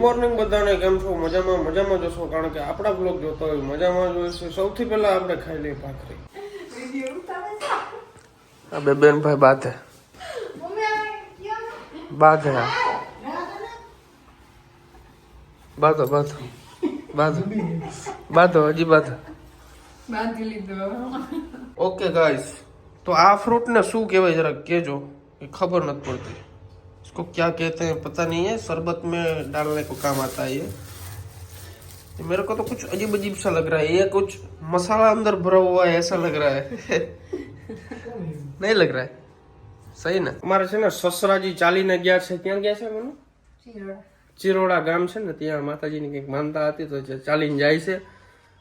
Morning બધાને કેમ છો? મજામાં મજામાં જશો? કારણ કે આપણા બ્લોગ જોતા હોય મજામાં જોઈએ છે. સૌથી પહેલા આપણે ખાઈ લઈએ ભાખરી. આ બે બેન ભાઈ બાધે બાધે બાધો બાધો. બાધો. બાધો હજી બાધો. ઓકે ગાઈસ તો આ ફ્રૂટને શું કહેવાય જરા કહેજો. એ ખબર નથી પડતી. इसको क्या कहते हैं पता नहीं है शरबत में डालने को काम आता है ये ये मेरे को तो कुछ अजीब अजीब सा लग रहा है ये कुछ मसाला अंदर भरा हुआ है ऐसा लग रहा है नहीं लग रहा है सही ને અમારે છે ને સસરાજી ચાલીને ગયા છે ક્યાં ગયા છે મને ચિરોડા ગામ છે ને ત્યાં માતાજીની કંઈક માનતા હતી તો જે ચાલીને જાય છે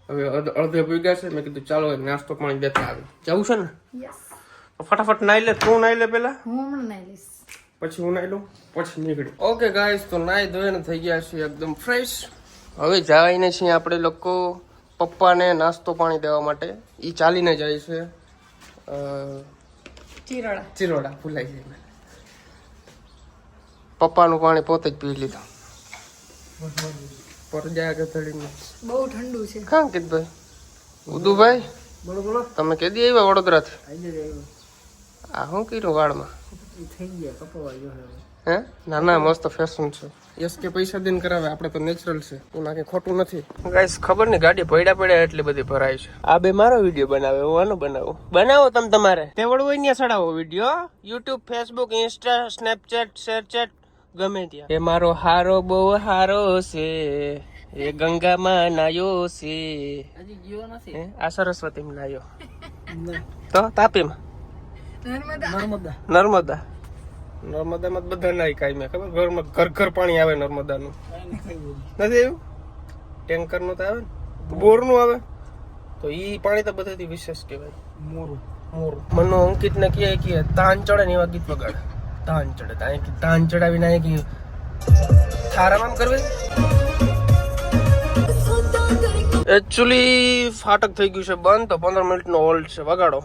હવે અધ- અડધે ભૂગ્યા છે મેં કીધું ચાલો એક નાસ્તો પાણી દેતા આવી જવું છે ને યસ તો ફટાફટ નાઈ લે તું નાઈ લે પેલા હું હમણાં નાઈ લઈશ પછી હું નાઈ લઉં પછી નીકળી ઓકે ગાઈસ તો નાઈ ધોઈને થઈ ગયા છીએ એકદમ ફ્રેશ હવે જવાઈને છીએ આપણે લોકો પપ્પાને નાસ્તો પાણી દેવા માટે. એ ચાલીને જાય છે ચીરોડા ચીરડા. ચિરોડા ભૂલાઈ જાય પપ્પાનું પાણી પોતે જ પી લીધું. પરજા જાય બહુ ઠંડુ છે. કાં કીધું ઉદુભાઈ? બોલો બોલો. તમે કેદી આવ્યા વડોદરાથી? આવ્યો આ શું કર્યું વાળમાં? થઈ ગયા કપવા ગયો હે? ના ના મસ્ત ફેશન છે. યસ કે પૈસા દઈને કરાવે આપણે તો નેચરલ છે. કઈ ખોટું નથી. ગાઈસ ખબર નહીં ગાડી પડ્યા પડ્યા એટલી બધી ભરાય છે. આ બે મારો વીડિયો બનાવે હું આનો બનાવું? બનાવો તમે તમારે. તેવડ હોય ને ચડાવો video. YouTube Facebook Insta Snapchat ShareChat ગમે ત્યાં. એ મારો હારો બહુ હારો છે. એ ગંગામાં નાયો છે. હજી ગયો નથી. હે? આ સરસ્વતીમાં નાયો. તો તાપીમાં. નર્મદા. નર્મદા. નર્મદા. નર્મદામાં તો બધા નાય કાઈ મેં ખબર? ઘરમાં ઘર ઘર પાણી આવે નર્મદાનું. નથી એવું ટેન્કરનું તો આવે ને? બોરનું આવે? તો ઈ પાણી તો બધાથી વિશેષ કહેવાય. મોરું. મોર. મનો અંકિત ને કહે કે તાન ચડે ને એવા ગીત વગાડે. તાન ચડે તાન કે તાન ચડાવીને આય કે થારામાં કરવે એકચ્યુઅલી ફાટક થઈ ગયું છે બંધ તો પંદર મિનિટનો હોલ્ડ છે. વગાડો.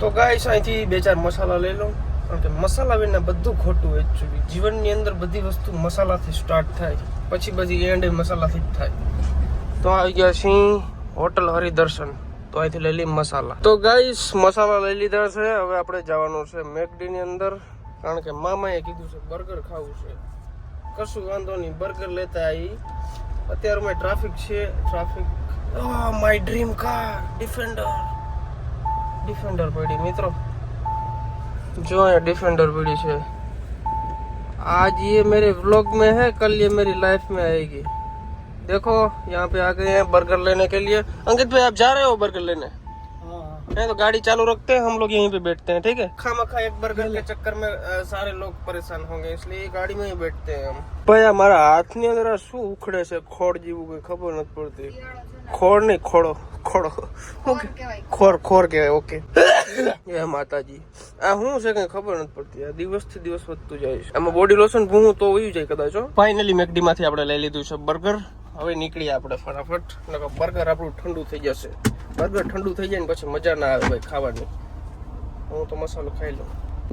તો ગાઈસ, અહીંથી બે ચાર મસાલા લઈ લઉં. કારણ કે મસાલા વિના બધું ખોટું એકચ્યુઅલી જીવનની અંદર બધી વસ્તુ મસાલાથી સ્ટાર્ટ થાય. પછી બધી એન્ડ મસાલાથી જ થાય. તો આવી ગયા સિંહ હોટલ હરિદર્શન. તો અહીંથી લઈ લઈ મસાલા. તો ગાઈસ, મસાલા લઈ લીધા છે. હવે આપણે જવાનું છે મેકડી ની અંદર. કારણ કે મામાએ કીધું છે, બર્ગર ખાવું છે. કશું વાંધો નહીં, બર્ગર લેતા આવી અત્યારમાં ટ્રાફિક છે. Traffic my dream car Defender Defender पड़ी मित्रों जो है डिफेंडर पड़ी છે आज ये मेरे व्लॉग में है कल ये मेरी लाइफ में आएगी देखो यहाँ पे आ गए हैं बर्गर लेने के लिए अंकित भाई आप जा रहे हो बर्गर लेने હા नहीं तो गाड़ी चालू रखते हैं हम लोग यहीं पे बैठते हैं ठीक है खामा खा एक बर्गर के चक्कर में अ, सारे लोग परेशान होंगे इसलिए गाड़ी में ही बैठते हैं हम ભાઈ આ મારા હાથની અંદર આ શું ઉખડે છે ખોડ જેવું કઈ ખબર ખોડ નહીં ખોડો ખોડો કોણ ખોર ખોર કહેવાય ઓકે. એ માતાજી. આ શું છે કઈ ખબર નથી પડતી. આ દિવસથી દિવસ વધતું જાય છે. આમાં બોડી લોશન ભૂવું તો હોય જાય કદાચ ફાઇનલી મેકડી માંથી આપણે લઈ લીધું છે બર્ગર. હવે નીકળીએ આપણે ફટાફટ. નકર બર્ગર આપણું ઠંડુ થઈ જશે. બર્ગર ઠંડુ થઈ જાય ને પછી મજા ના આવે ભાઈ ખાવાની. હું તો મસાલો ખાઈ લઉં.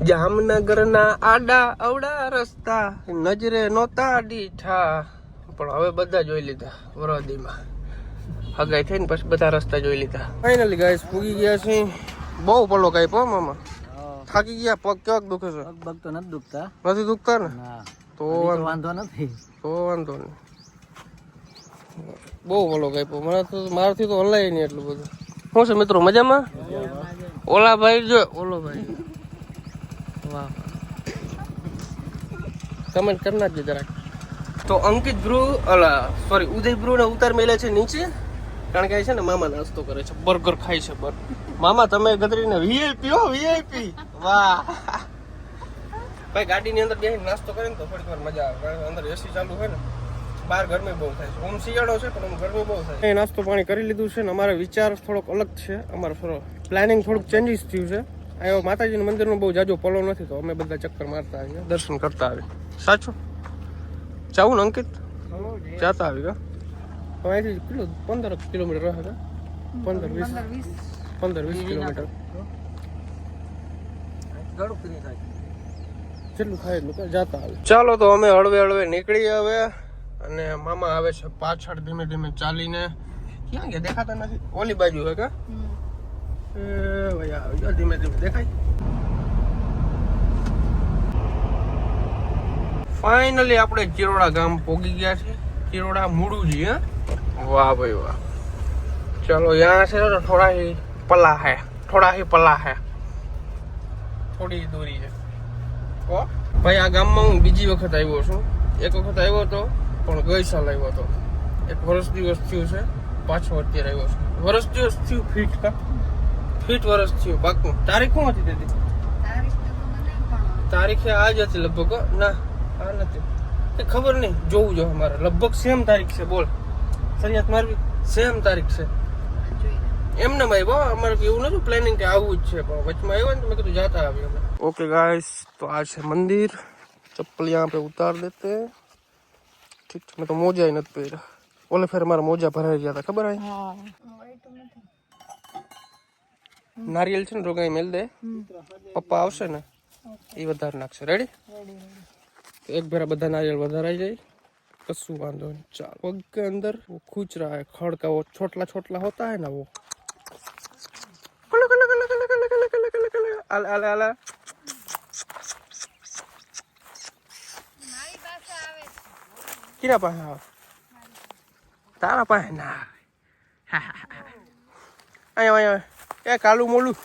જામનગરના આડા અવડા રસ્તા. નજરે નહોતા દીઠા. પણ હવે બધા જોઈ લીધા વરદીમાં હગાઈ થઈને પછી બધા રસ્તા જોઈ લીધા. ફાઇનલી ગાઈસ પૂગી ગયા છે બહુ પલો કાઈ પો મામા. થાકી ગયા પગ કેવાક દુખે છે? પગ તો નથી દુખતા. નથી દુખતા ને? તો વાંધો નથી. તો વાંધો નહીં. બહુ કાઈ પો. મારા તો મારાથી તો હલાય નહીં એટલું બધું. શું છે મિત્રો મજામાં? ઓલા ભાઈ જો ઓલો ભાઈ. વાહ. કમેન્ટ કરી નાખજો જરાક. તો અંકિત બ્રુ અલા સોરી ઉદય બ્રુ ને ઉતાર મેલે છે નીચે. કારણ કે છે ને મામા નાસ્તો કરે છે બર્ગર ખાય છે બર મામા તમે ગદરીને વીઆઈપી હો વીઆઈપી વાહ. ભાઈ ગાડીની અંદર બેસીને નાસ્તો કરે ને તો થોડીક વાર મજા આવે કારણ કે અંદર એસી ચાલુ હોય ને બહાર ગરમી બહુ થાય છે. ઓમ શિયાળો છે પણ ગરમી બહુ થાય એ નાસ્તો પાણી કરી લીધું છે ને અમારો વિચાર થોડોક અલગ છે. અમારો થોડો પ્લાનિંગ થોડુંક ચેન્જીસ થયું છે. આવ્યો માતાજીનું મંદિરનો બહુ જાજો પલો નથી તો અમે બધા ચક્કર મારતા આવીએ. દર્શન કરતા આવીએ. સાચું? જાવું ને અંકિત? જાતા આવી કા તો અહીંથી કેટલું પંદર કિલોમીટર રહે કા પંદર વીસ પંદર વીસ કિલોમીટર જેટલું ખાય એટલું જાતા આવે ચાલો તો અમે હળવે હળવે નીકળી હવે. અને મામા આવે છે પાછળ ધીમે ધીમે ચાલીને. ક્યાં ગયા? દેખાતા નથી. ઓલી બાજુ હે કા? એ ભાઈ આવી ગયો ધીમે ધીમે. દેખાય? ફાઇનલી આપણે ચિરોડા ગામ પોગી ગયા છે. ચિરોડા મુડુજી હા. વાહ ભાઈ વાહ चलो यहाँ से तो थोड़ा ही पला है थोड़ा ही पला है થોડી દૂરી છે ઓ ભાઈ આ ગામમાં હું બીજી વખત આવ્યો છું એક વખત આવ્યો હતો પણ ગઈ સાલ આવ્યો હતો એક વર્ષ દિવસ થયું છે પાછો અત્યારે આવ્યો છું વર્ષ દિવસ થયું ફીટ કા ફીટ વર્ષ થયું પાકું તારીખ શું હતી તેથી તારીખ તો મને નહીં પણ તારીખે આ જ હતી લગભગ હો? ના આ નથી એ ખબર નહીં જોવું જો મારે લગભગ સેમ તારીખ છે બોલ શરૂઆત મારી સેમ તારીખ છે એમને ભાઈ બહુ અમારે એવું નથી પ્લાનિંગ કે આવવું જ છે પણ વચમાં આવ્યો ને તો મેં કીધું જાતા આવીએ ઓકે ગાઈસ તો આ છે મંદિર चप्पल यहाँ पे उतार देते हैं ठीक मैं तो मोजा ही नहीं पहरा बोले फिर हमारा मोजा भरा गया था खबर है हाँ। नारियल छे रोगा मेल दे पप्पा आवशे ने ई વધારે નાખશે રેડી રેડી એક ભેરા બધા નારિયેળ વધારાઈ જાય કશું વાંધો નહીં ચાલો પગ के अंदर। वो खुच रहा है, खड़ का वो छोटला छोटला होता है ना वो। અલા અલા અલા કિરા પાસે આવે તારા પાસે ના આવે અહીંયા અહીંયા એ કાલુ મોલું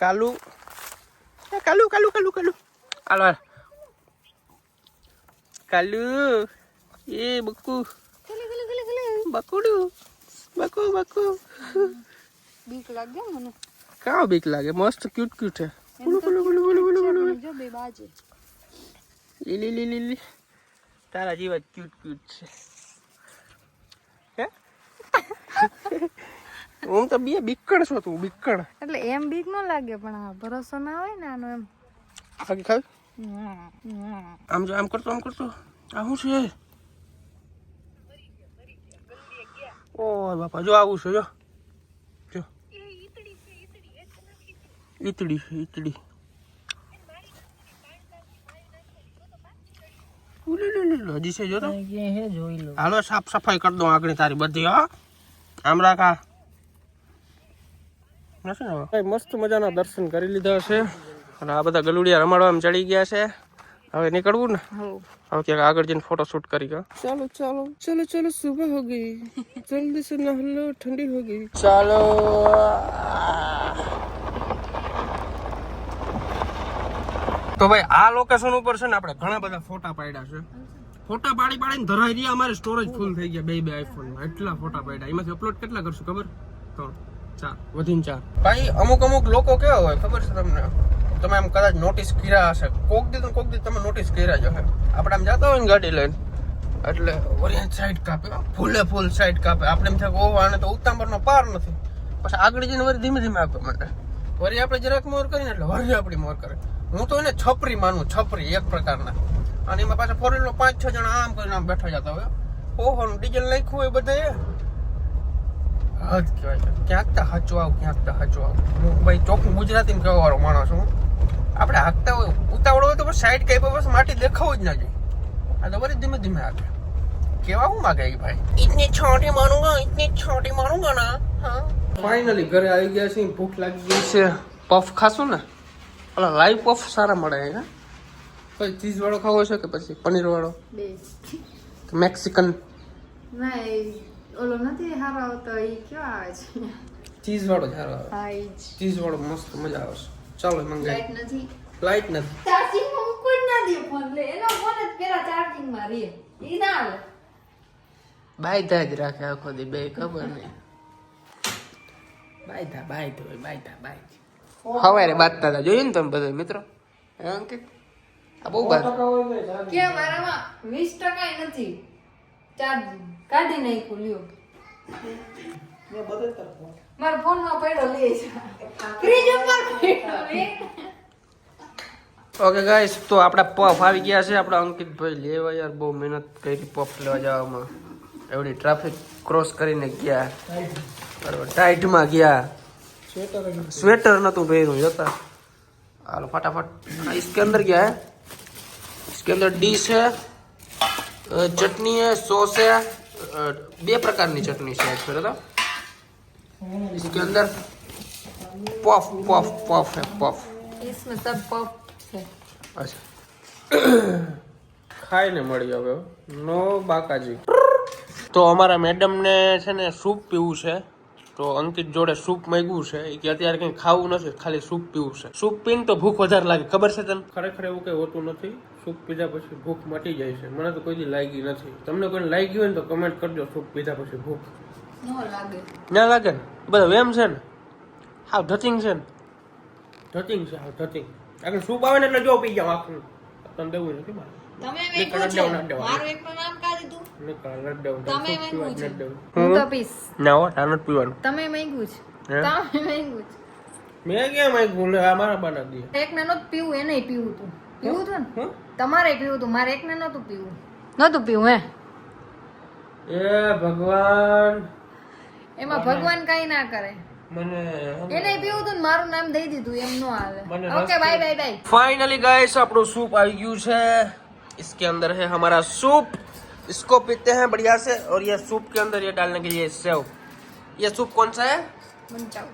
કાલુ એ કાલુ કાલુ કાલુ કાલુ હાલો કાલુ એ બકુ બકુડું બકુ બકુ બીક લાગે મને કાં બીક લાગે મસ્ત ક્યુટ ક્યુટ છે ગુલુ ગુલુ ગુલુ ગુલુ ગુલુ ગુલુ જો બે બાજે લીલી લીલી લીલી તારા જેવા ક્યુટ ક્યુટ છે હે તો બે બીકણ છો તું બીકણ એટલે એમ બીક ન લાગે પણ આ ભરોસો ના હોય ને આનો એમ આગે ખાવ આમ જો આમ કરતો આમ કરતો આ શું છે ઓ બાપા જો આવું છે જો. જો. ઈતડી છે ઈતડી હજી છે જો તો. ક્યાં હે જોઈ લો. હાલો સાફ સફાઈ કરી દઉં આગળ તારી બધી હા. આમ રાખ? મસ્ત મજાના દર્શન કરી લીધા છે. અને આ બધા ગલુડિયા રમાડવામાં ચડી ગયા છે. હવે નીકળવું ને? હવે. ક્યાંક આગળ જઈને ફોટો શૂટ કરી ગયો ચાલો ચાલો ચાલો ચાલો સુબહ હો ગઈ. જલ્દી સે નહલો ઠંડી હો ગઈ. ચાલો તો ભાઈ આ લોકેશન ઉપર છે ને આપણે ઘણા બધા ફોટા પાડ્યા છે. ફોટા પાડી પાડીને ધરાઈ રહ્યા અમારે સ્ટોરેજ ફૂલ થઈ ગયા બે બે આઈફોનમાં એટલા ફોટા પાડ્યા. એમાંથી અપલોડ કેટલા કરશું ખબર? ત્રણ ચાર વધીને ચાર. ભાઈ અમુક અમુક લોકો કેવા હોય ખબર છે તમને? તમે આમ કદાચ નોટિસ કર્યા હશે. કોક દી કોક દી તમે નોટિસ કર્યા જ હશે. આપણે આમ જતા હોય ને ગાડી લઈને, એટલે ઓરિયન્ટ સાઈડ કાપે, ફૂલે ફૂલ સાઈડ કાપે. આપણે એમ થાય ઓહો, આને તો ઉતાંબરનો પાર નથી. પછી આગળ જઈને વળી ધીમે ધીમે આપે માટે વરી આપણે જરાક મોર કરીને, એટલે વરી આપણી મોર કરે. હું તો એને છપરી માનું, છપરી એક પ્રકારના. અને એમાં પાછા ફોર પાંચ, છ જણા આમ કરીને આમ બેઠા જતા હોય. ઓહો ડીઝલ નાખ્યું હોય બધે. હદ કહેવાય ક્યાંક તો હચવાવ ક્યાંક તો હચવાવ હું ભાઈ ચોખ્ખું ગુજરાતીમાં કહેવાવાળો માણસ હું. આપણે હાંકતા હોય ઉતાવળો હોય તો બસ સાઈડ કઈ બસ માટી દેખાવું જ ના જોઈએ. આ તો વળી ધીમે ધીમે હાકે. કેવા હું માગે ભાઈ? ઇતને છોટી મારુંગા ઇતને છોટી મારુંગા ના હા. ફાઇનલી ઘરે આવી ગયા છે ભૂખ લાગી ગઈ છે. પફ ખાશું ને? ઓલા લાઈવ પફ સારા મળે હે? કોઈ ચીઝ વાળો ખાવો છે કે પછી પનીર વાળો બે મેક્સિકન ના ઓલો નથી હારો આવતો એ કયો આવે છે? ચીઝ વાળો જ સારો આવે. ચીઝ વાળો મસ્ત મજા આવશે ચાલો મંગાવી લાઈટ નથી. લાઈટ નથી. ચાર્જિંગમાં મૂકવું ના દે ફોન લે. એનો ફોન જ પેલા ચાર્જિંગમાં રહે. ઈ ના લે. બાયધા જ રાખે આખો દી બે ખબર નહીં. બાયધા બાયધ હોય બાયધા બાયધ. હવારે બાતતા હતા. જોયું ને તમે બધા મિત્રો? હે અંકિત? આ બહુ બાત કે મારામાં વીસ ટકા નથી. ચાર્જિંગ કાઢી નાખ્યું લ્યો. મારા ફોન માં પડ્યો લે છે ફ્રીજ ઉપર પડ્યો લે ઓકે ગાઈસ તો આપણા પફ આવી ગયા છે આપણા અંકિતભાઈ લેવા યાર બહુ મહેનત કરી પફ લેવા જવામાં એવડી ટ્રાફિક ક્રોસ કરીને ગયા બરોબર ટાઈટમાં ગયા સ્વેટર નતું પહેર્યું જતા હાલો ફટાફટ હા, इसके अंदर क्या है इसके अंदर डिश है अ, चटनी है सॉस है अ, बे प्रकार की चटनी है फिर था इसके अंदर पफ पफ पफ है पफ इसमें सब पफ है અચ્છા ખાઈને મળી હવે નો બાકાજી તો અમારા મેડમને છે ને સૂપ પીવું છે તો અંકિત જોડે સૂપ માંગ્યું છે ઈ કે અત્યારે કંઈ ખાવું નથી ખાલી સૂપ પીવું છે સૂપ પીને તો ભૂખ વધારે લાગે ખબર છે તને ખરેખર એવું કંઈ હોતું નથી સૂપ પીધા પછી ભૂખ મટી જાય છે મને તો કોઈ દી લાગી નથી તમને કોઈને લાગી હોય ને તો કમેન્ટ કરજો સૂપ પીધા પછી ભૂખ ન લાગે. ના બધા વેમ છે ને? હાવ ધતિંગ છે ને? ધતિંગ છે હાવ ધતિંગ આગળ સૂપ આવે ને એટલે જો પી જાવ આખું. તમને દેવું નથી મારે. તમે નીકળ મેં જ દેવું, નથી દેવું. મારું એકનું નામ કા દીધું નીકળ, નથી દેવું. તમે સૂપ પીવા તો મારા બાના દે. એક ને નતું પીવું એને પીવું હતું પીવું ને? તમારે પીવું હતું મારે એકને નતું પીવું. નતું પીવું હે? એ ભગવાન. એમાં ભગવાન કઈ ના કરે મને એને પીવું હતું ને મારું નામ દઈ દીધું એમ નો આવે મને okay bye bye bye finally guys આપણું સૂપ આવી ગયું છે इसके अंदर है हमारा सूप इसको पीते हैं बढ़िया से और ये सूप के अंदर ये डालने के लिए सेव ये सूप कौन सा है manchow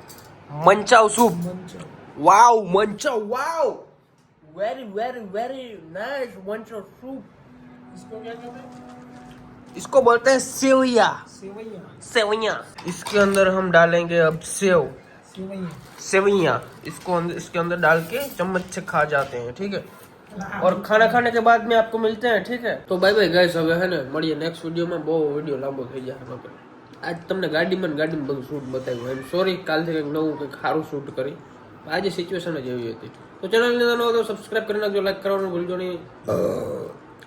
manchow soup wow manchow wow very very very nice manchow soup इसको क्या कहते हैं इसको बोलते हैं सेवैया सेवैया इसके अंदर हम डालेंगे अब सेव सेवैया इसको अंदर इसके अंदर डाल के चम्मच से खा जाते हैं ठीक है और खाना खाने के बाद में आपको मिलते हैं ठीक है तो बाय बाय गाइस હવે હે ને મળીએ નેક્સ્ટ વિડીયોમાં બહુ વિડીયો લાંબો થઈ જાય બાપરે આજ તમને ગાડીમાં ને ગાડીમાં બધું શૂટ બતાવ્યું એમ સોરી કાલથી કંઈક નવું કંઈક સારું શૂટ કરી આજે સિચ્યુએશન જ એવી હતી તો ચેનલની અંદર નવો તો સબસ્ક્રાઇબ કરી નાખજો લાઈક કરવાનું ભૂલજો નહીં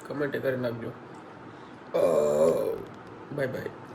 કમેન્ટ કરી નાખજો Uh, oh, bye bye.